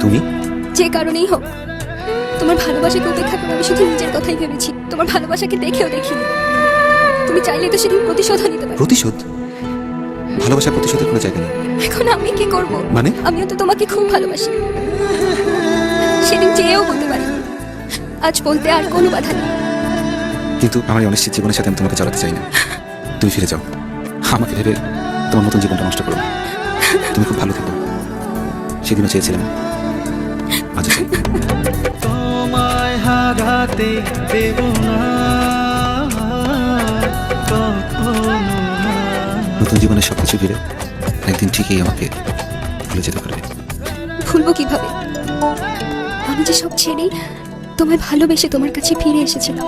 তুমি? যে কারণেই হোক তোমার ভালোবাসাকে উপেক্ষা করে আমি শুধু নিজের কথাই ভেবেছি। তোমার ভালোবাসাকে দেখেও দেখিনি। তুমি চাইলে তো সেদিন প্রতিশোধও নিতে পারো। প্রতিশোধ? ভালোবাসা প্রতিশোধের কোনো জায়গা নেই। এখন আমি কি করব? মানে? আমিও তো তোমাকে খুব ভালোবাসি। সেদিন চেয়েও বলতে পারি। আজ বলতে আর কোনো বাধা নেই। কিন্তু আমার অনিশ্চিত জীবনের সাথে আমি তোমাকে চালাতে চাই না। তুমি ফিরে যাও। আমাকে ভেবে তোমার নতুন জীবনটা নষ্ট করো। তুমি খুব ভালো থেকো। সেদিনও চেয়েছিলাম আজও চাই তোমায় হারাতে দেব না। নতুন জীবনের সব কিছু ঘিরে একদিন ঠিকই আমাকে ভুলে যেতে পারবে। ভুলবো কীভাবে? আমি যে সব ছেড়েই তোমায় ভালোবেসে তোমার কাছে ফিরে এসেছিলাম।